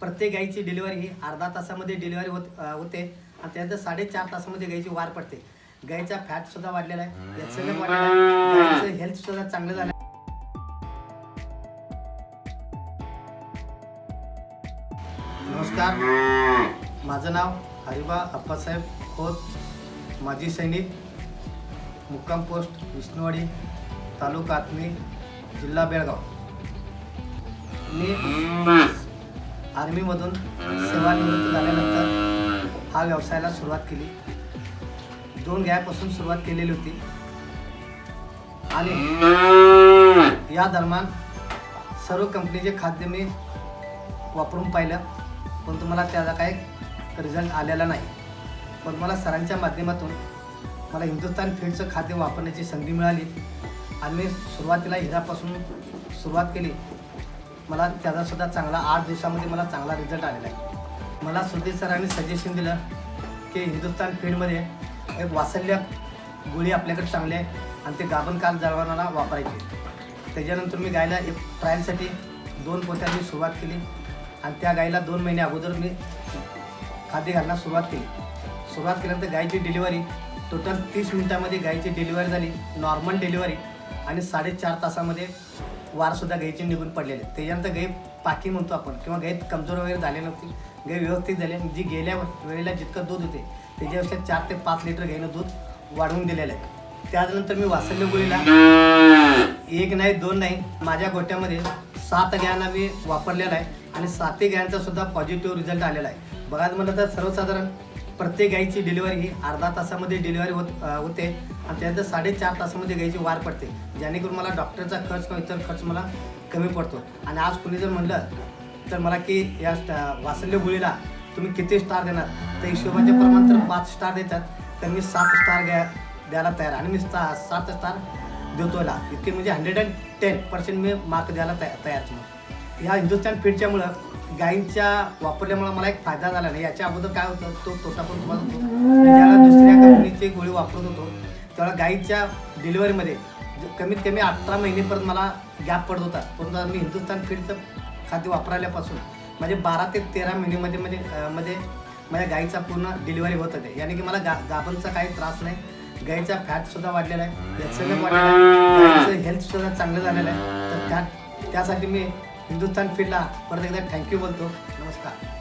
प्रत्येक गाईची डिलिव्हरी ही अर्धा तासामध्ये डिलिव्हरी होत होते. आणि त्यानंतर साडेचार तासामध्ये गाईची वार पडते. गाईचा फॅट सुद्धा वाढलेला आहे. एचएनएफ वाढलेला आहे. गाईचं हेल्थ सुद्धा चांगलं झालं. आहे. नमस्कार. माझं नाव हरिबा अप्पासाहेब खोत. माजी सैनिक. मुक्काम पोस्ट विष्णुवाडी तालुका आत्मी जिल्हा बेळगाव. मी आर्मीमधून सेवानिवृत्त झाल्यानंतर हा व्यवसायाला सुरुवात केली. दोन गायापासून सुरुवात केलेली होती. आणि या दरम्यान सर्व कंपनीचे खाद्य मी वापरून पाहिलं पण तुम्हाला त्याचा काही रिझल्ट आलेला नाही. पण मला सरांच्या माध्यमातून मला हिंदुस्थान फीडचं खाद्य वापरण्याची संधी मिळाली आणि मी सुरुवातीला हिरापासून सुरुवात केली. मला त्याचा सुद्धा चांगला आठ दिवसामध्ये मला चांगला रिझल्ट आलेला आहे. मला सुधीर सरांनी सजेशन दिलं की हिंदुस्थान फीडमध्ये एक वासल्य गोळी आपल्याकडे चांगली आहे आणि ते गाभण काल जळवणाला वापरायची. त्याच्यानंतर मी गायला एक ट्रायलसाठी दोन पोत्यांनी सुरुवात केली आणि त्या गायीला दोन महिने अगोदर मी खाद्य घालण्यास सुरुवात केली. सुरुवात केल्यानंतर गायीची डिलिव्हरी टोटल तीस मिनिटामध्ये गायीची डिलिव्हरी झाली नॉर्मल डिलिव्हरी आणि साडेचार तासामध्ये वारसुद्धा गाईचे निघून पडलेले. त्याच्यानंतर गाई पाकी म्हणतो आपण किंवा गाई कमजोर वगैरे झाले नव्हती. गाई व्यवस्थित झाली. जी गेल्या वेळेला जितकं दूध होते त्याच्यापेक्षा चार ते पाच लिटर गाईनं दूध वाढवून दिलेलं आहे. त्यानंतर मी वासल्य गोळीला एक नाही दोन नाही माझ्या गोट्यामध्ये सात गायांना मी वापरलेला आहे. आणि सातही गायांचा सुद्धा पॉझिटिव्ह रिझल्ट आलेला आहे. बघायचं म्हटलं तर सर्वसाधारण प्रत्येक गाईची डिलिव्हरी ही अर्धा तासामध्ये डिलिव्हरी होत होते. आणि त्यानंतर साडेचार तासामध्ये गाईची वार पडते. जेणेकरून मला डॉक्टरचा खर्च किंवा इतर खर्च मला कमी पडतो. आणि आज कुणी जर म्हणलं तर मला की या स्ट- वासल्य गोळीला तुम्ही किती स्टार देणार? तर हिशोबाचे प्रमाण तर पाच स्टार देतात. तर मी सात स्टार द्या द्यायला तयार आणि मी सा सात स्टार देतो याला इतके म्हणजे हंड्रेड अँड टेन पर्सेंट मी मार्क द्यायला तया तयार आहे. या ह्या हिंदुस्थान फीडच्यामुळं गायींच्या वापरल्यामुळं मला एक फायदा झाला नाही. याच्या अगोदर काय होतं तो तोटा पण तुम्हाला होतो ज्याला दुसऱ्या कंपनीची गोळी वापरत होतो तेव्हा गायीच्या डिलिव्हरीमध्ये कमीत कमी अठरा महिनेपर्यंत मला गॅप पडत होता. परंतु मी हिंदुस्थान फीडचं खाद्य वापरल्यापासून म्हणजे बारा ते तेरा महिनेमध्ये म्हणजे मध्ये माझ्या गाईचा पूर्ण डिलिव्हरी होत होते. याने की मला गा गाभणचा काही त्रास नाही गाईचा फॅटसुद्धा वाढलेला आहे एचएनएफ वाढलेला आहे गाईचं हेल्थसुद्धा चांगलं झालेलं आहे. तर त्या त्यासाठी मी हिंदुस्थान फीडला परत एकदा थँक्यू बोलतो. नमस्कार.